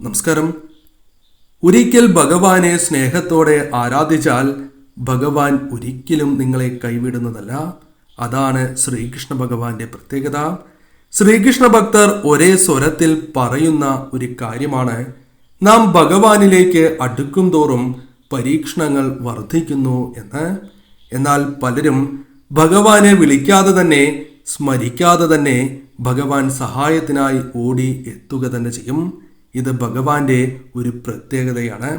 നമസ്കാരം. ഒരിക്കൽ ഭഗവാനെ സ്നേഹത്തോടെ ആരാധിച്ചാൽ ഭഗവാൻ ഒരിക്കലും നിങ്ങളെ കൈവിടുന്നതല്ല. അതാണ് ശ്രീകൃഷ്ണ ഭഗവാന്റെ പ്രത്യേകത. ശ്രീകൃഷ്ണ ഭക്തർ ഒരേ സ്വരത്തിൽ പറയുന്ന ഒരു കാര്യമാണ്. നാം ഭഗവാനിലേക്ക് അടുക്കും തോറും പരീക്ഷണങ്ങൾ വർദ്ധിക്കുന്നു എന്ന്. എന്നാൽ പലരും ഭഗവാനെ വിളിക്കാതെ തന്നെ സ്മരിക്കാതെ തന്നെ ഭഗവാൻ സഹായത്തിനായി ഓടി എത്തുക തന്നെ ചെയ്യും. ഇത് ഭഗവാന്റെ ഒരു പ്രത്യേകതയാണ്.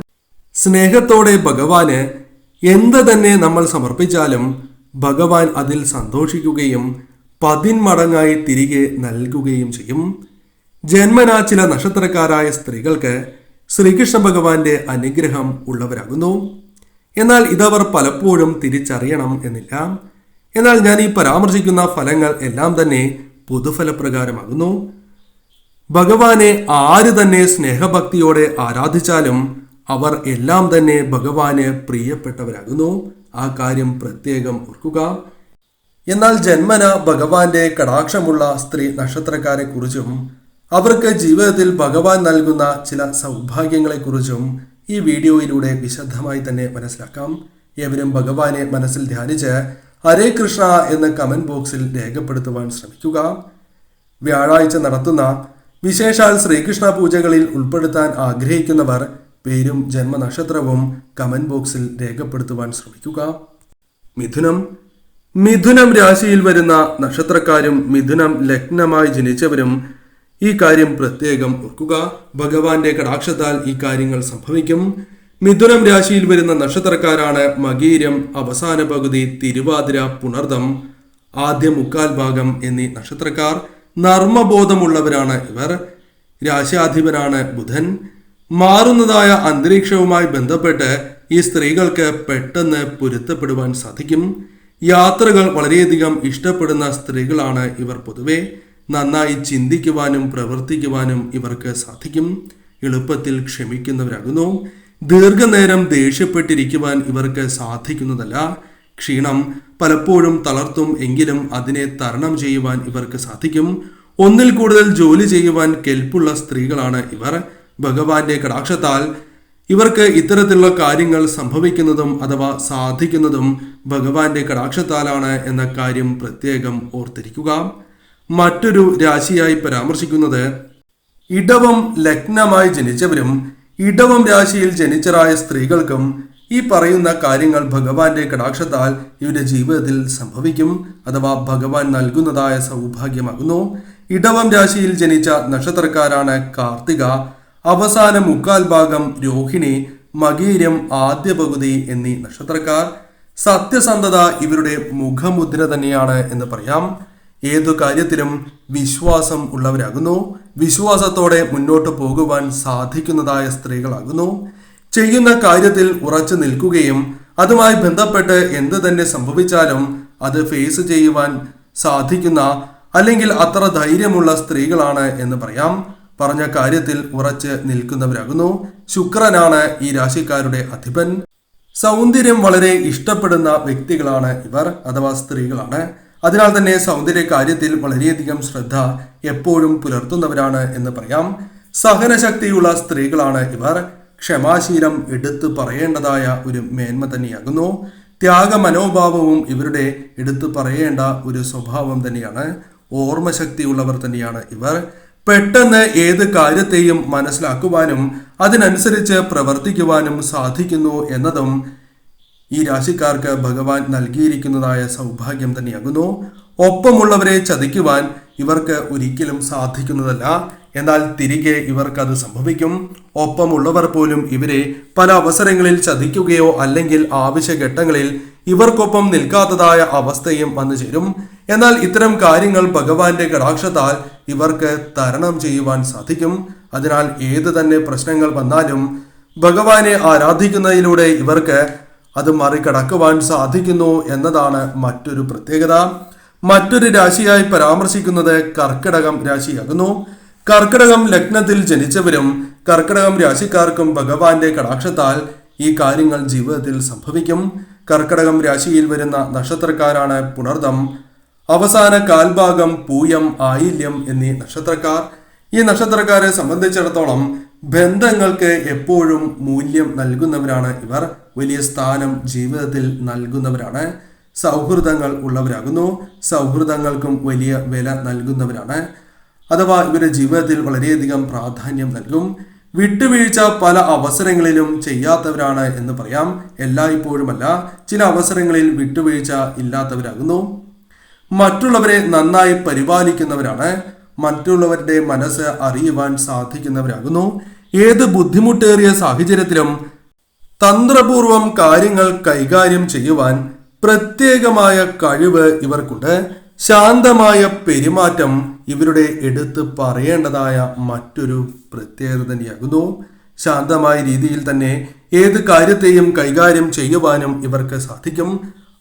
സ്നേഹത്തോടെ ഭഗവാന് എന്ത് തന്നെ നമ്മൾ സമർപ്പിച്ചാലും ഭഗവാൻ അതിൽ സന്തോഷിക്കുകയും പതിന്മടങ്ങായി തിരികെ നൽകുകയും ചെയ്യും. ജന്മനാ ചില നക്ഷത്രക്കാരായ സ്ത്രീകൾക്ക് ശ്രീകൃഷ്ണ ഭഗവാന്റെ അനുഗ്രഹം ഉള്ളവരാകുന്നു. എന്നാൽ ഇതവർ പലപ്പോഴും തിരിച്ചറിയണം എന്നില്ല. എന്നാൽ ഞാൻ ഈ പരാമർശിക്കുന്ന ഫലങ്ങൾ എല്ലാം തന്നെ പൊതുഫലപ്രകാരമാകുന്നു. ഭഗവാനെ ആര് തന്നെ സ്നേഹഭക്തിയോടെ ആരാധിച്ചാലും അവർ എല്ലാം തന്നെ ഭഗവാന് പ്രിയപ്പെട്ടവരാകുന്നു. ആ കാര്യം പ്രത്യേകം ഓർക്കുക. എന്നാൽ ജന്മന ഭഗവാന്റെ കടാക്ഷമുള്ള സ്ത്രീ നക്ഷത്രക്കാരെ കുറിച്ചും അവർക്ക് ജീവിതത്തിൽ ഭഗവാൻ നൽകുന്ന ചില സൗഭാഗ്യങ്ങളെക്കുറിച്ചും ഈ വീഡിയോയിലൂടെ വിശദമായി തന്നെ മനസ്സിലാക്കാം. ഏവരും ഭഗവാനെ മനസ്സിൽ ധ്യാനിച്ച് ഹരേ കൃഷ്ണ എന്ന കമന്റ് ബോക്സിൽ രേഖപ്പെടുത്തുവാൻ ശ്രമിക്കുക. വ്യാഴാഴ്ച നടത്തുന്ന വിശേഷാൽ ശ്രീകൃഷ്ണ പൂജകളിൽ ഉൾപ്പെടുത്താൻ ആഗ്രഹിക്കുന്നവർ പേരും ജന്മനക്ഷത്രവും കമന്റ് ബോക്സിൽ രേഖപ്പെടുത്തുവാൻ ശ്രമിക്കുക. മിഥുനം. മിഥുനം രാശിയിൽ വരുന്ന നക്ഷത്രക്കാരും മിഥുനം ലഗ്നമായി ജനിച്ചവരും ഈ കാര്യം പ്രത്യേകം ഓർക്കുക. ഭഗവാന്റെ കടാക്ഷത്താൽ ഈ കാര്യങ്ങൾ സംഭവിക്കും. മിഥുനം രാശിയിൽ വരുന്ന നക്ഷത്രക്കാരാണ് മകീരം അവസാന പകുതി തിരുവാതിര പുണർദം ആദ്യ മുക്കാൽ ഭാഗം എന്നീ നക്ഷത്രക്കാർ. നർമ്മബോധമുള്ളവരാണ് ഇവർ. രാശാധിപനാണ് ബുധൻ. മാറുന്നതായ അന്തരീക്ഷവുമായി ബന്ധപ്പെട്ട് ഈ സ്ത്രീകൾക്ക് പെട്ടെന്ന് പൊരുത്തപ്പെടുവാൻ സാധിക്കും. യാത്രകൾ വളരെയധികം ഇഷ്ടപ്പെടുന്ന സ്ത്രീകളാണ് ഇവർ പൊതുവെ. നന്നായി ചിന്തിക്കുവാനും പ്രവർത്തിക്കുവാനും ഇവർക്ക് സാധിക്കും. എളുപ്പത്തിൽ ക്ഷമിക്കുന്നവരാകുന്നു. ദീർഘനേരം ദേഷ്യപ്പെട്ടിരിക്കുവാൻ ഇവർക്ക് സാധിക്കുന്നതല്ല. ക്ഷീണം പലപ്പോഴും തളർത്തും എങ്കിലും അതിനെ തരണം ചെയ്യുവാൻ ഇവർക്ക് സാധിക്കും. ഒന്നിൽ കൂടുതൽ ജോലി ചെയ്യുവാൻ കെൽപ്പുള്ള സ്ത്രീകളാണ് ഇവർ. ഭഗവാന്റെ കടാക്ഷത്താൽ ഇവർക്ക് ഇത്തരത്തിലുള്ള കാര്യങ്ങൾ സംഭവിക്കുന്നതും അഥവാ സാധിക്കുന്നതും ഭഗവാന്റെ കടാക്ഷത്താലാണ് എന്ന കാര്യം പ്രത്യേകം ഓർത്തിരിക്കുക. മറ്റൊരു രാശിയായി പരാമർശിക്കുന്നത് ഇടവം ലഗ്നമായി ജനിച്ചവരും ഇടവം രാശിയിൽ ജനിച്ചരായ സ്ത്രീകൾക്കും ഈ പറയുന്ന കാര്യങ്ങൾ ഭഗവാന്റെ കടാക്ഷത്താൽ ഇവരുടെ ജീവിതത്തിൽ സംഭവിക്കും അഥവാ ഭഗവാൻ നൽകുന്നതായ സൗഭാഗ്യമാകുന്നു. ഇടവം രാശിയിൽ ജനിച്ച നക്ഷത്രക്കാരാണ് കാർത്തിക. അവസാന മുക്കാൽ ഭാഗം രോഹിണി മകീരം ആദ്യ പകുതി എന്നീ നക്ഷത്രക്കാർ. സത്യസന്ധത ഇവരുടെ മുഖമുദ്ര തന്നെയാണ് എന്ന് പറയാം. ഏതു കാര്യത്തിലും വിശ്വാസം ഉള്ളവരാകുന്നു. വിശ്വാസത്തോടെ മുന്നോട്ട് പോകുവാൻ സാധിക്കുന്നതായ സ്ത്രീകളാകുന്നു. ചെയ്യുന്ന കാര്യത്തിൽ ഉറച്ചു നിൽക്കുകയും അതുമായി ബന്ധപ്പെട്ട് എന്ത് തന്നെ സംഭവിച്ചാലും അത് ഫേസ് ചെയ്യുവാൻ സാധിക്കുന്ന അല്ലെങ്കിൽ അത്ര ധൈര്യമുള്ള സ്ത്രീകളാണ് എന്ന് പറയാം. പറഞ്ഞ കാര്യത്തിൽ ഉറച്ച് നിൽക്കുന്നവരാകുന്നു. ശുക്രനാണ് ഈ രാശിക്കാരുടെ അധിപൻ. സൗന്ദര്യം വളരെ ഇഷ്ടപ്പെടുന്ന വ്യക്തികളാണ് ഇവർ അഥവാ സ്ത്രീകളാണ്. അതിനാൽ തന്നെ സൗന്ദര്യ കാര്യത്തിൽ വളരെയധികം ശ്രദ്ധ എപ്പോഴും പുലർത്തുന്നവരാണ് എന്ന് പറയാം. സഹനശക്തിയുള്ള സ്ത്രീകളാണ് ഇവർ. ക്ഷമാശീലം എടുത്തു പറയേണ്ടതായ ഒരു മേന്മ തന്നെയാകുന്നു. ത്യാഗ മനോഭാവവും ഇവരുടെ എടുത്തു പറയേണ്ട ഒരു സ്വഭാവം തന്നെയാണ്. ഓർമ്മശക്തിയുള്ളവർ തന്നെയാണ് ഇവർ. പെട്ടെന്ന് ഏത് കാര്യത്തെയും മനസ്സിലാക്കുവാനും അതിനനുസരിച്ച് പ്രവർത്തിക്കുവാനും സാധിക്കുന്നു എന്നതും ഈ രാശിക്കാർക്ക് ഭഗവാൻ നൽകിയിരിക്കുന്നതായ സൗഭാഗ്യം തന്നെയാകുന്നു. ഒപ്പമുള്ളവരെ ചതിക്കുവാൻ ഇവർക്ക് ഒരിക്കലും സാധിക്കുന്നതല്ല. എന്നാൽ തിരികെ ഇവർക്കത് സംഭവിക്കും. ഒപ്പമുള്ളവർ പോലും ഇവരെ പല അവസരങ്ങളിൽ ചതിക്കുകയോ അല്ലെങ്കിൽ ആവശ്യഘട്ടങ്ങളിൽ ഇവർക്കൊപ്പം നിൽക്കാത്തതായ അവസ്ഥയും വന്നു ചേരും. എന്നാൽ ഇത്തരം കാര്യങ്ങൾ ഭഗവാന്റെ കടാക്ഷത്താൽ ഇവർക്ക് തരണം ചെയ്യുവാൻ സാധിക്കും. അതിനാൽ ഏത് തന്നെ പ്രശ്നങ്ങൾ വന്നാലും ഭഗവാനെ ആരാധിക്കുന്നതിലൂടെ ഇവർക്ക് അത് മറികടക്കുവാൻ സാധിക്കുന്നു എന്നതാണ് മറ്റൊരു പ്രത്യേകത. മറ്റൊരു രാശിയായി പരാമർശിക്കുന്നത് കർക്കിടകം രാശിയാകുന്നു. കർക്കിടകം ലഗ്നത്തിൽ ജനിച്ചവരും കർക്കിടകം രാശിക്കാർക്കും ഭഗവാന്റെ കടാക്ഷത്താൽ ഈ കാര്യങ്ങൾ ജീവിതത്തിൽ സംഭവിക്കും. കർക്കിടകം രാശിയിൽ വരുന്ന നക്ഷത്രക്കാരാണ് പുണർദം. അവസാന കാൽഭാഗം പൂയം ആയില്യം എന്നീ നക്ഷത്രക്കാർ. ഈ നക്ഷത്രക്കാരെ സംബന്ധിച്ചിടത്തോളം ബന്ധങ്ങൾക്ക് എപ്പോഴും മൂല്യം നൽകുന്നവരാണ് ഇവർ. വലിയ സ്ഥാനം ജീവിതത്തിൽ നൽകുന്നവരാണ്. സൗഹൃദങ്ങൾ ഉള്ളവരാകുന്നു. സൗഹൃദങ്ങൾക്കും വലിയ വില നൽകുന്നവരാണ്. അഥവാ ഇവരുടെ ജീവിതത്തിൽ വളരെയധികം പ്രാധാന്യം നൽകും. വിട്ടുവീഴ്ച പല അവസരങ്ങളിലും ചെയ്യാത്തവരാണ് എന്ന് പറയാം. എല്ലായ്പ്പോഴുമല്ല ചില അവസരങ്ങളിൽ വിട്ടുവീഴ്ച ഇല്ലാത്തവരാകുന്നു. മറ്റുള്ളവരെ നന്നായി പരിപാലിക്കുന്നവരാണ്. മറ്റുള്ളവരുടെ മനസ്സ് അറിയുവാൻ സാധിക്കുന്നവരാകുന്നു. ഏത് ബുദ്ധിമുട്ടേറിയ സാഹചര്യത്തിലും തന്ത്രപൂർവം കാര്യങ്ങൾ കൈകാര്യം ചെയ്യുവാൻ പ്രത്യേകമായ കഴിവ് ഇവർക്കുണ്ട്. ശാന്തമായ പെരുമാറ്റം ഇവരുടെ എടുത്ത് പറയേണ്ടതായ മറ്റൊരു പ്രത്യേകത തന്നെയാകുന്നു. ശാന്തമായ രീതിയിൽ തന്നെ ഏത് കാര്യത്തെയും കൈകാര്യം ചെയ്യുവാനും ഇവർക്ക് സാധിക്കും.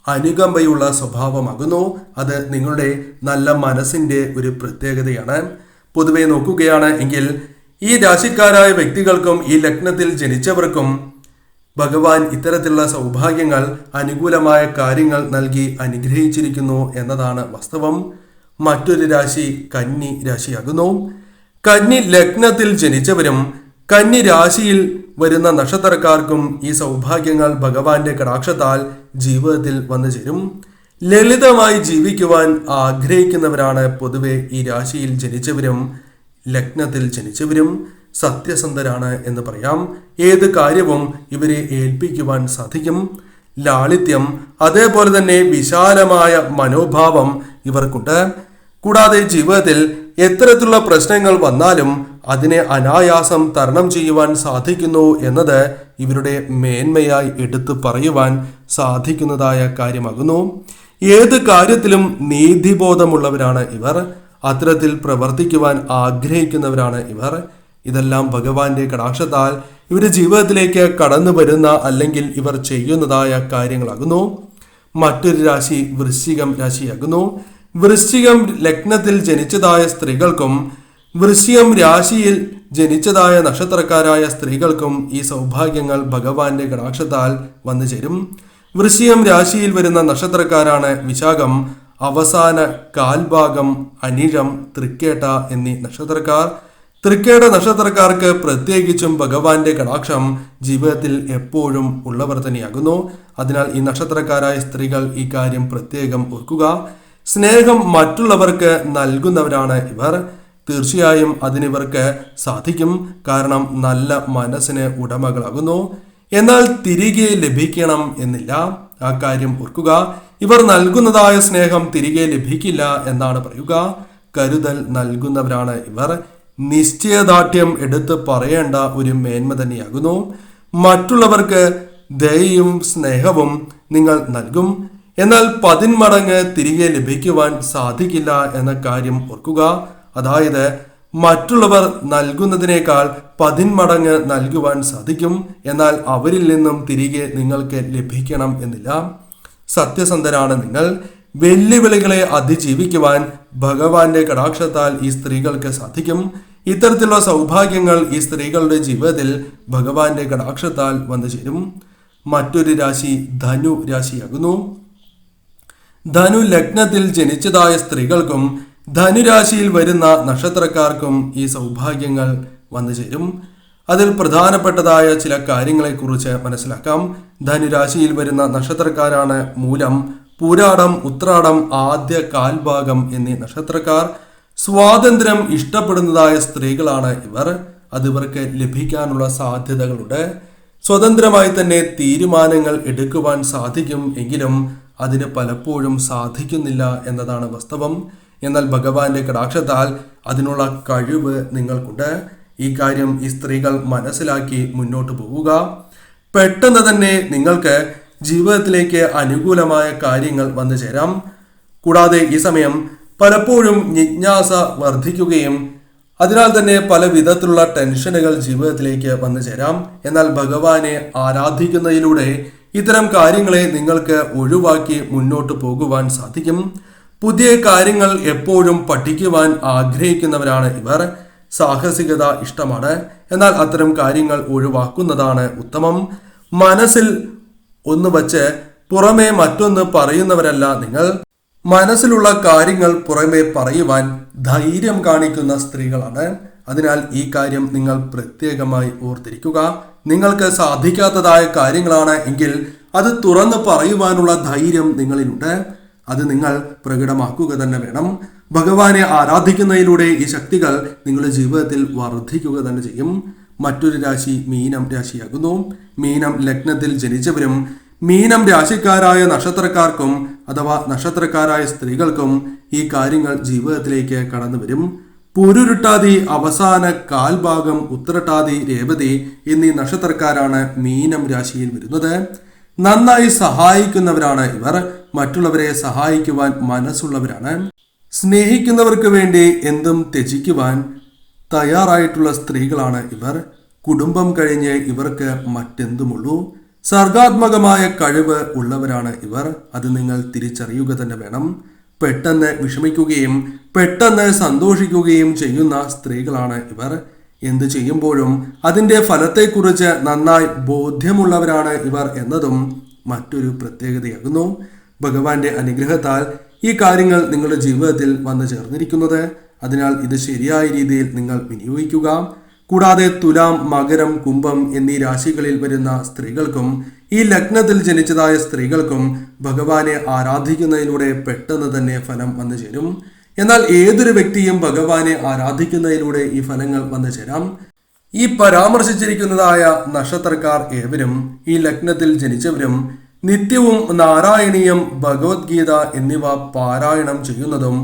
അനുകമ്പയുള്ള സ്വഭാവമാകുന്നു. അത് നിങ്ങളുടെ നല്ല മനസ്സിന്റെ ഒരു പ്രത്യേകതയാണ്. പൊതുവെ നോക്കുകയാണ് എങ്കിൽ ഈ രാശിക്കാരായ വ്യക്തികൾക്കും ഈ ലഗ്നത്തിൽ ജനിച്ചവർക്കും ഭഗവാൻ ഇത്തരത്തിലുള്ള സൗഭാഗ്യങ്ങൾ അനുകൂലമായ കാര്യങ്ങൾ നൽകി അനുഗ്രഹിച്ചിരിക്കുന്നു എന്നതാണ് വാസ്തവം. മറ്റൊരു രാശി കന്നി രാശിയാകുന്നു. കന്നി ലഗ്നത്തിൽ ജനിച്ചവരും കന്നി രാശിയിൽ വരുന്ന നക്ഷത്രക്കാർക്കും ഈ സൗഭാഗ്യങ്ങൾ ഭഗവാന്റെ കടാക്ഷത്താൽ ജീവിതത്തിൽ വന്നു ചേരും. ലളിതമായി ജീവിക്കുവാൻ ആഗ്രഹിക്കുന്നവരാണ് പൊതുവെ ഈ രാശിയിൽ ജനിച്ചവരും ലഗ്നത്തിൽ ജനിച്ചവരും. സത്യസന്ധരാണ് എന്ന് പറയാം. ഏത് കാര്യവും ഇവരെ ഏൽപ്പിക്കുവാൻ സാധിക്കും. ലാളിത്യം അതേപോലെ തന്നെ വിശാലമായ മനോഭാവം ഇവർക്കുണ്ട്. കൂടാതെ ജീവിതത്തിൽ എത്തരത്തിലുള്ള പ്രശ്നങ്ങൾ വന്നാലും അതിനെ അനായാസം തരണം ചെയ്യുവാൻ സാധിക്കുന്നു എന്നത് ഇവരുടെ മേന്മയായി എടുത്തു പറയുവാൻ സാധിക്കുന്നതായ കാര്യമാകുന്നു. ഏത് കാര്യത്തിലും നീതിബോധമുള്ളവരാണ് ഇവർ. അത്തരത്തിൽ പ്രവർത്തിക്കുവാൻ ആഗ്രഹിക്കുന്നവരാണ് ഇവർ. ഇതെല്ലാം ഭഗവാന്റെ കടാക്ഷത്താൽ ഇവരുടെ ജീവിതത്തിലേക്ക് കടന്നു വരുന്ന അല്ലെങ്കിൽ ഇവർ ചെയ്യുന്നതായ കാര്യങ്ങളാകുന്നു. മറ്റൊരു രാശി വൃശ്ചികം രാശിയാകുന്നു. വൃശ്ചികം ലഗ്നത്തിൽ ജനിച്ചതായ സ്ത്രീകൾക്കും വൃശ്ചികം രാശിയിൽ ജനിച്ചതായ നക്ഷത്രക്കാരായ സ്ത്രീകൾക്കും ഈ സൗഭാഗ്യങ്ങൾ ഭഗവാന്റെ കടാക്ഷത്താൽ വന്നു ചേരും. വൃശ്ചികം രാശിയിൽ വരുന്ന നക്ഷത്രക്കാരാണ് വിശാഖം അവസാന കാൽഭാഗം അനിഴം തൃക്കേട്ട എന്നീ നക്ഷത്രക്കാർ. തൃക്കേട നക്ഷത്രക്കാർക്ക് പ്രത്യേകിച്ചും ഭഗവാന്റെ കടാക്ഷം ജീവിതത്തിൽ എപ്പോഴും ഉള്ളവർ തന്നെയാകുന്നു. അതിനാൽ ഈ നക്ഷത്രക്കാരായ സ്ത്രീകൾ ഈ കാര്യം പ്രത്യേകം ഓർക്കുക. സ്നേഹം മറ്റുള്ളവർക്ക് നൽകുന്നവരാണ് ഇവർ. തീർച്ചയായും അതിനിവർക്ക് സാധിക്കും. കാരണം നല്ല മനസ്സിന് ഉടമകളാകുന്നു. എന്നാൽ തിരികെ ലഭിക്കണം എന്നില്ല. ആ കാര്യം ഓർക്കുക. ഇവർ നൽകുന്നതായ സ്നേഹം തിരികെ ലഭിക്കില്ല എന്നാണ് പറയുക. കരുതൽ നൽകുന്നവരാണ് ഇവർ. നിശ്ചയദാർഢ്യം എടുത്ത് പറയേണ്ട ഒരു മേന്മ തന്നെയാകുന്നു. മറ്റുള്ളവർക്ക് ദയയും സ്നേഹവും നിങ്ങൾ നൽകും. എന്നാൽ പതിന്മടങ്ങ് തിരികെ ലഭിക്കുവാൻ സാധിക്കില്ല എന്ന കാര്യം ഓർക്കുക. അതായത് മറ്റുള്ളവർ നൽകുന്നതിനേക്കാൾ പതിന്മടങ്ങ് നൽകുവാൻ സാധിക്കും. എന്നാൽ അവരിൽ നിന്നും തിരികെ നിങ്ങൾക്ക് ലഭിക്കണം എന്നില്ല. സത്യസന്ധരാണ് നിങ്ങൾ. വെല്ലുവിളികളെ അതിജീവിക്കുവാൻ ഭഗവാന്റെ കടാക്ഷത്താൽ ഈ സ്ത്രീകൾക്ക് സാധിക്കും. ഇത്തരത്തിലുള്ള സൗഭാഗ്യങ്ങൾ ഈ സ്ത്രീകളുടെ ജീവിതത്തിൽ ഭഗവാന്റെ കടാക്ഷത്താൽ വന്നു ചേരും. മറ്റൊരു രാശി ധനു രാശിയാകുന്നു. ധനു ലഗ്നത്തിൽ ജനിച്ചതായ സ്ത്രീകൾക്കും ധനുരാശിയിൽ വരുന്ന നക്ഷത്രക്കാർക്കും ഈ സൗഭാഗ്യങ്ങൾ വന്നു ചേരും. അതിൽ പ്രധാനപ്പെട്ടതായ ചില കാര്യങ്ങളെക്കുറിച്ച് മനസ്സിലാക്കാം. ധനുരാശിയിൽ വരുന്ന നക്ഷത്രക്കാരാണ് മൂലം പൂരാടം ഉത്രാടം ആദ്യ കാൽഭാഗം എന്നീ നക്ഷത്രക്കാർ. സ്വാതന്ത്ര്യം ഇഷ്ടപ്പെടുന്നതായ സ്ത്രീകളാണ് ഇവർ. അത് ഇവർക്ക് ലഭിക്കാനുള്ള സാധ്യതകളുണ്ട്. സ്വതന്ത്രമായി തന്നെ തീരുമാനങ്ങൾ എടുക്കുവാൻ സാധിക്കും എങ്കിലും അതിന് പലപ്പോഴും സാധിക്കുന്നില്ല എന്നതാണ് വാസ്തവം. എന്നാൽ ഭഗവാന്റെ കടാക്ഷത്താൽ അതിനുള്ള കഴിവ് നിങ്ങൾക്കുണ്ട്. ഈ കാര്യം ഈ സ്ത്രീകൾ മനസ്സിലാക്കി മുന്നോട്ട് പോവുക. പെട്ടെന്ന് തന്നെ നിങ്ങൾക്ക് ജീവിതത്തിലേക്ക് അനുകൂലമായ കാര്യങ്ങൾ വന്നു ചേരാം കൂടാതെ ഈ സമയം പലപ്പോഴും ജിജ്ഞാസ വർദ്ധിക്കുകയും അതിനാൽ തന്നെ പല വിധത്തിലുള്ള ടെൻഷനുകൾ ജീവിതത്തിലേക്ക് വന്നു ചേരാം. എന്നാൽ ഭഗവാനെ ആരാധിക്കുന്നതിലൂടെ ഇത്തരം കാര്യങ്ങളെ നിങ്ങൾക്ക് ഒഴിവാക്കി മുന്നോട്ട് പോകുവാൻ സാധിക്കും. പുതിയ കാര്യങ്ങൾ എപ്പോഴും പഠിക്കുവാൻ ആഗ്രഹിക്കുന്നവരാണ് ഇവർ. സാഹസികത ഇഷ്ടമാണ്. എന്നാൽ അത്തരം കാര്യങ്ങൾ ഒഴിവാക്കുന്നതാണ് ഉത്തമം. മനസ്സിൽ ഒന്ന് വച്ച് പുറമേ മറ്റൊന്ന് പറയുന്നവരല്ല നിങ്ങൾ. മനസ്സിലുള്ള കാര്യങ്ങൾ പുറമെ പറയുവാൻ ധൈര്യം കാണിക്കുന്ന സ്ത്രീകളാണ്. അതിനാൽ ഈ കാര്യം നിങ്ങൾ പ്രത്യേകമായി ഓർത്തിരിക്കുക. നിങ്ങൾക്ക് സാധിക്കാത്തതായ കാര്യങ്ങളാണ് എങ്കിൽ അത് തുറന്ന് പറയുവാനുള്ള ധൈര്യം നിങ്ങളിലുണ്ട്. അത് നിങ്ങൾ പ്രകടമാക്കുക തന്നെ വേണം. ഭഗവാനെ ആരാധിക്കുന്നതിലൂടെ ഈ ശക്തികൾ നിങ്ങളുടെ ജീവിതത്തിൽ വർദ്ധിക്കുക തന്നെ ചെയ്യും. മറ്റൊരു രാശി മീനം രാശിയാകുന്നു. മീനം ലഗ്നത്തിൽ ജനിച്ചവരും മീനം രാശിക്കാരായ നക്ഷത്രക്കാർക്കും അഥവാ നക്ഷത്രക്കാരായ സ്ത്രീകൾക്കും ഈ കാര്യങ്ങൾ ജീവിതത്തിലേക്ക് കടന്നു വരും. പുരുരുട്ടാതി അവസാന കാൽഭാഗം ഉത്തരട്ടാതി രേവതി എന്നീ നക്ഷത്രക്കാരാണ് മീനം രാശിയിൽ വരുന്നത്. നന്നായി സഹായിക്കുന്നവരാണ് ഇവർ. മറ്റുള്ളവരെ സഹായിക്കുവാൻ മനസ്സുള്ളവരാണ്. സ്നേഹിക്കുന്നവർക്ക് വേണ്ടി എന്തും ത്യജിക്കുവാൻ തയ്യാറായിട്ടുള്ള സ്ത്രീകളാണ് ഇവർ. കുടുംബം കഴിഞ്ഞ് ഇവർക്ക് മറ്റെന്തുമുള്ളൂ? സർഗാത്മകമായ കഴിവ് ഉള്ളവരാണ് ഇവർ. അത് നിങ്ങൾ തിരിച്ചറിയുക തന്നെ വേണം. പെട്ടെന്ന് വിഷമിക്കുകയും പെട്ടെന്ന് സന്തോഷിക്കുകയും ചെയ്യുന്ന സ്ത്രീകളാണ് ഇവർ. എന്ത് ചെയ്യുമ്പോഴും അതിന്റെ ഫലത്തെക്കുറിച്ച് നന്നായി ബോധ്യമുള്ളവരാണ് ഇവർ എന്നതും മറ്റൊരു പ്രത്യേകതയാകുന്നു. ഭഗവാന്റെ അനുഗ്രഹത്താൽ ഈ കാര്യങ്ങൾ നിങ്ങളുടെ ജീവിതത്തിൽ വന്നു ചേർന്നിരിക്കുന്നത്. അതിനാൽ ഇത് ശരിയായ രീതിയിൽ നിങ്ങൾ വിനിയോഗിക്കുക. കൂടാതെ തുലാം മകരം കുംഭം എന്നീ രാശികളിൽ വരുന്ന സ്ത്രീകൾക്കും ഈ ലഗ്നത്തിൽ ജനിച്ചതായ സ്ത്രീകൾക്കും ഭഗവാനെ ആരാധിക്കുന്നതിലൂടെ പെട്ടെന്ന് തന്നെ ഫലം വന്നു ചേരും. എന്നാൽ ഏതൊരു വ്യക്തിയും ഭഗവാനെ ആരാധിക്കുന്നതിലൂടെ ഈ ഫലങ്ങൾ വന്നു ചേരാം. ഈ പരാമർശിച്ചിരിക്കുന്നതായ നക്ഷത്രക്കാർ ഏവരും ഈ ലഗ്നത്തിൽ ജനിച്ചവരും നിത്യവും നാരായണീയം ഭഗവത്ഗീത എന്നിവ പാരായണം ചെയ്യുന്നതും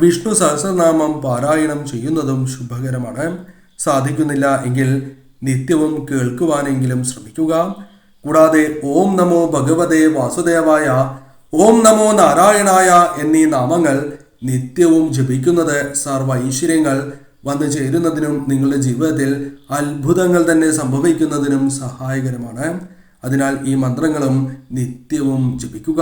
വിഷ്ണു സഹസ്രനാമം പാരായണം ചെയ്യുന്നതും ശുഭകരമാണ്. സാധിക്കുന്നില്ല എങ്കിൽ നിത്യവും കേൾക്കുവാനെങ്കിലും ശ്രമിക്കുക. കൂടാതെ ഓം നമോ ഭഗവതേ വാസുദേവായ ഓം നമോ നാരായണായ എന്നീ നാമങ്ങൾ നിത്യവും ജപിക്കുന്നത് സർവ ഐശ്വര്യങ്ങൾ വന്നു ചേരുന്നതിനും നിങ്ങളുടെ ജീവിതത്തിൽ അത്ഭുതങ്ങൾ തന്നെ സംഭവിക്കുന്നതിനും സഹായകരമാണ്. അതിനാൽ ഈ മന്ത്രങ്ങളും നിത്യവും ജപിക്കുക.